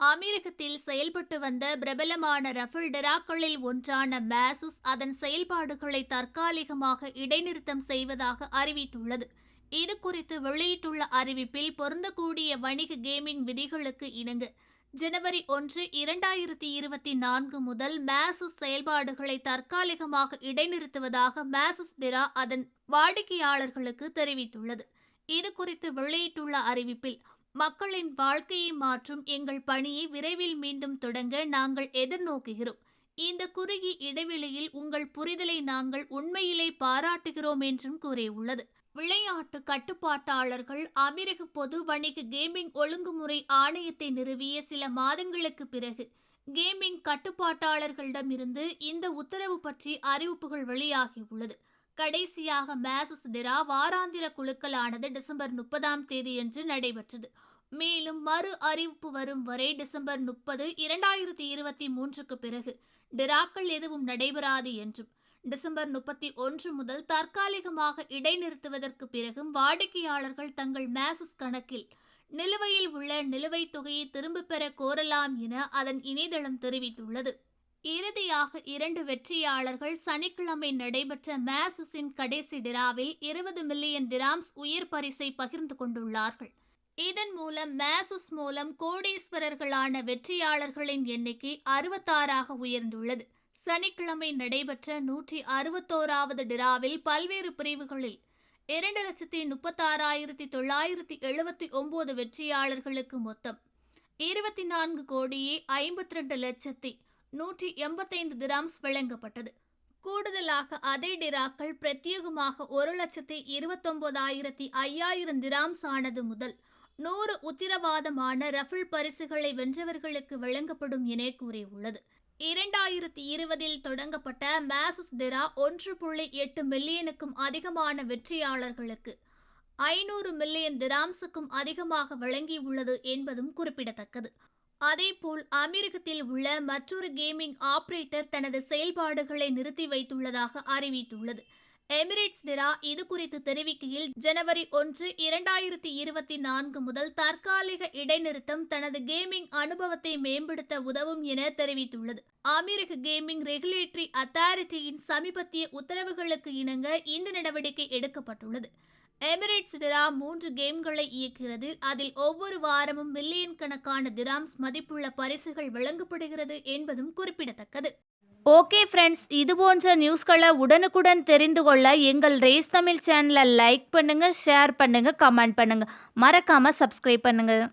அமீரகத்தில் செயல்பட்டு வந்த பிரபலமான ரஃபல் டெராக்களில் ஒன்றான மேசஸ் அதன் செயல்பாடுகளை தற்காலிகமாக இடைநிறுத்தம் செய்வதாக அறிவித்துள்ளது. இது குறித்து வெளியிட்டுள்ள அறிவிப்பில் பொருந்தக்கூடிய வணிக கேமிங் விதிகளுக்கு இணங்க ஜனவரி ஒன்று இரண்டாயிரத்தி இருபத்தி நான்கு முதல் மேசஸ் செயல்பாடுகளை தற்காலிகமாக இடைநிறுத்துவதாக மேசஸ் டிரா அதன் வாடிக்கையாளர்களுக்கு தெரிவித்துள்ளது. இது குறித்து வெளியிட்டுள்ள அறிவிப்பில் மக்களின் வாழ்க்கையை மாற்றும் எங்கள் பணியை விரைவில் மீண்டும் தொடங்க நாங்கள் எதிர்நோக்குகிறோம். இந்த குறுகிய இடைவெளியில் உங்கள் புரிதலை நாங்கள் உண்மையிலே பாராட்டுகிறோம் என்றும் கூறியுள்ளது. விளையாட்டு கட்டுப்பாட்டாளர்கள் அமெரிக்க பொது வணிக கேமிங் ஒழுங்குமுறை ஆணையத்தை நிறுவிய சில மாதங்களுக்கு பிறகு கேமிங் கட்டுப்பாட்டாளர்களிடமிருந்து இந்த உத்தரவு பற்றி அறிவிப்புகள் வெளியாகியுள்ளது. கடைசியாக மேசஸ் டெரா வாராந்திர குழுக்களானது டிசம்பர் முப்பதாம் தேதியன்று நடைபெற்றது. மேலும் மறு அறிவிப்பு வரும் வரை டிசம்பர் முப்பது இரண்டாயிரத்தி இருபத்தி மூன்றுக்கு பிறகு டிராக்கள் எதுவும் நடைபெறாது என்றும் டிசம்பர் முப்பத்தி ஒன்று முதல் தற்காலிகமாக இடைநிறுத்துவதற்கு பிறகும் வாடிக்கையாளர்கள் தங்கள் மேசஸ் கணக்கில் நிலுவையில் உள்ள நிலுவைத் தொகையை திரும்பப் பெற கோரலாம் என அதன் இணையதளம் தெரிவித்துள்ளது. இறுதியாக இரண்டு வெற்றியாளர்கள் சனிக்கிழமை நடைபெற்ற மேசஸின் கடைசி டிராவில் இருபது மில்லியன் டிராம்ஸ் உயர் பரிசை பகிர்ந்து கொண்டுள்ளார்கள். இதன் மூலம் மேசஸ் மூலம் கோடீஸ்வரர்களான வெற்றியாளர்களின் எண்ணிக்கை அறுபத்தாறாக உயர்ந்துள்ளது. சனிக்கிழமை நடைபெற்ற நூற்றி அறுபத்தோராவது டிராவில் பல்வேறு பிரிவுகளில் இரண்டு லட்சத்தி முப்பத்தாறாயிரத்தி தொள்ளாயிரத்தி எழுபத்தி ஒன்பது வெற்றியாளர்களுக்கு மொத்தம் இருபத்தி நான்கு கோடியே ஐம்பத்தி ரெண்டு லட்சத்தி நூற்றி எண்பத்தைந்து திராம்ஸ் வழங்கப்பட்டது. கூடுதலாக அதே டிராக்கள் பிரத்யேகமாக ஒரு லட்சத்தி இருபத்தொன்பதாயிரத்தி ஐயாயிரம் திராம்ஸ் ஆனது முதல் நூறு உத்திரவாதமான ரஃபிள் பரிசுகளை வென்றவர்களுக்கு வழங்கப்படும் என கூறியுள்ளது. இரண்டாயிரத்தி இருபதில் தொடங்கப்பட்ட மேசஸ் டெரா ஒன்று புள்ளி எட்டு மில்லியனுக்கும் அதிகமான வெற்றியாளர்களுக்கு ஐநூறு மில்லியன் திராம்ஸுக்கும் அதிகமாக வழங்கியுள்ளது என்பதும் குறிப்பிடத்தக்கது. அதேபோல் அமீரகத்தில் உள்ள மற்றொரு கேமிங் ஆபரேட்டர் தனது செயல்பாடுகளை நிறுத்தி வைத்துள்ளதாக அறிவித்துள்ளது. எமிரேட்ஸ் நிரா இது குறித்து தெரிவிக்கையில் ஜனவரி ஒன்று இரண்டாயிரத்தி இருபத்தி நான்கு முதல் தற்காலிக இடைநிறுத்தம் தனது கேமிங் அனுபவத்தை மேம்படுத்த உதவும் என தெரிவித்துள்ளது. அமெரிக்க கேமிங் ரெகுலேட்டரி அத்தாரிட்டியின் சமீபத்திய உத்தரவுகளுக்கு இணங்க இந்த நடவடிக்கை எடுக்கப்பட்டுள்ளது. எமிரேட்ஸ் டிரா மூன்று கேம்களை இயக்கிறது. அதில் ஒவ்வொரு வாரமும் மில்லியன் கணக்கான திராம்ஸ் மதிப்புள்ள பரிசுகள் வழங்கப்படுகிறது என்பதும் குறிப்பிடத்தக்கது. ஓகே ஃப்ரெண்ட்ஸ் இது போன்ற நியூஸ்களை உடனுக்குடன் தெரிந்து கொள்ள எங்கள் ரேஸ் தமிழ் சேனலை லைக் பண்ணுங்கள் ஷேர் பண்ணுங்கள் கமெண்ட் பண்ணுங்கள் மறக்காமல் சப்ஸ்கிரைப் பண்ணுங்கள்